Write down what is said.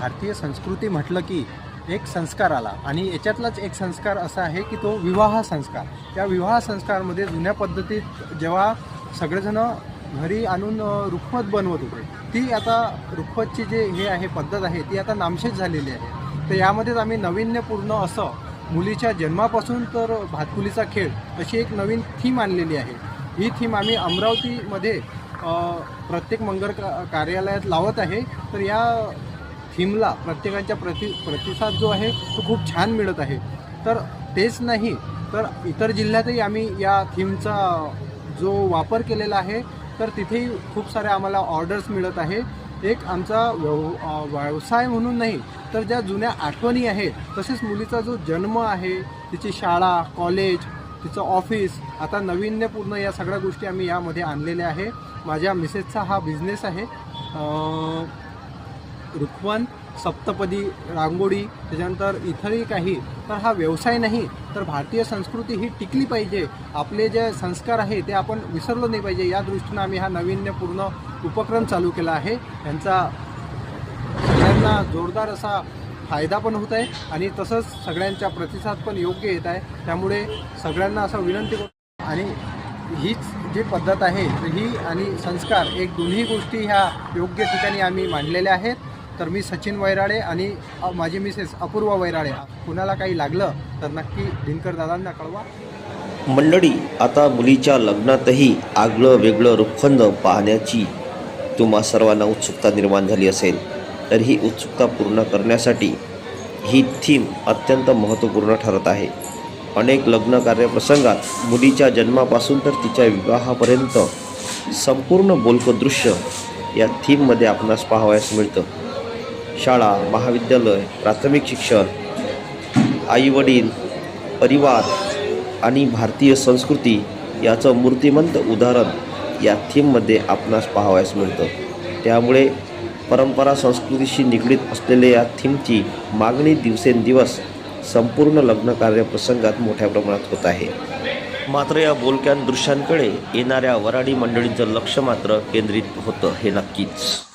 भारतीय संस्कृती म्हटलं की एक संस्कार आला. आणि याच्यातलाच एक संस्कार असा आहे की तो विवाह संस्कार. त्या विवाह संस्कारमध्ये जुन्या पद्धतीत जेव्हा सगळेजणं घरी आणून रुखमत रुखवत बनवत होते ती आता रुखवतची जे हे आहे पद्धत आहे ती आता नामशेष झालेली आहे. तर यामध्येच आम्ही नाविन्यपूर्ण असं मुलीच्या जन्मापासून तर भातकुलीचा खेळ अशी एक नवीन थीम आणलेली आहे. ही थीम आम्ही अमरावतीमध्ये प्रत्येक मंगळ का कार्यालयात लावत आहे. तर या थीमला प्रत्येकाच्या प्रति प्रतिसाद जो आहे तो खूप छान मिळत आहे. तर तेच नाही तर इतर जिल्ह्यातही आम्ही या थीमचा जो वापर केलेला आहे तर तिथेही खूप साऱ्या आम्हाला ऑर्डर्स मिळत आहे. एक आमचा व्यव व्यवसाय म्हणून नाही तर ज्या जुन्या आठवणी आहेत तसेच मुलीचा जो जन्म आहे तिची शाळा कॉलेज तिचं ऑफिस आता नाविन्यपूर्ण या सगळ्या गोष्टी आम्ही यामध्ये आणलेल्या आहे. माझ्या मिसेसचा हा बिझनेस आहे. अ, रुखवन सप्तपदी रांगोळी त्याच्यानंतर इतरही काही. तर हा व्यवसाय नाही तर भारतीय संस्कृती ही टिकली पाहिजे. आपले जे संस्कार आहे ते आपण विसरलो नाही पाहिजे. या दृष्टीनं आम्ही हा नाविन्यपूर्ण उपक्रम चालू केला आहे. यांचा सगळ्यांना जोरदार असा फायदा पण होत आहे आणि तसंच सगळ्यांच्या प्रतिसाद पण योग्य येत आहे. त्यामुळे सगळ्यांना असं विनंती करतो आणि हीच जी पद्धत आहे ही आणि संस्कार एक दोन्ही गोष्टी ह्या योग्य ठिकाणी आम्ही मांडलेल्या आहेत. तर मी सचिन वैराळे आणि माझी मिसेस अपूर्वा वैराळे कुणाला काही लागलं तर नक्की दिनकर दादांना कळवा. मंडळी आता मुलीच्या लग्नातही आगळं वेगळं रुखंद पाहण्याची तुम्हा सर्वांना उत्सुकता निर्माण झाली असेल. तर ही उत्सुकता पूर्ण करण्यासाठी ही थीम अत्यंत महत्त्वपूर्ण ठरत आहे. अनेक लग्न कार्यप्रसंगात मुलीच्या जन्मापासून तर तिच्या विवाहापर्यंत संपूर्ण बोलकं दृश्य या थीममध्ये आपणास पाहावयास मिळतं. शाळा महाविद्यालय प्राथमिक शिक्षण आईवडील परिवार आणि भारतीय संस्कृती याचं मूर्तिमंत उदाहरण या थीममध्ये आपणास पाहावयास मिळतं. त्यामुळे परंपरा संस्कृतीशी निगडीत असलेल्या या थीमची मागणी दिवसेंदिवस संपूर्ण लग्न कार्यप्रसंगात मोठ्या प्रमाणात होत आहे. मात्र या बोलक्यान दृश्यांकडे येणाऱ्या वराडी मंडळींचं लक्ष मात्र केंद्रित होतं हे नक्कीच.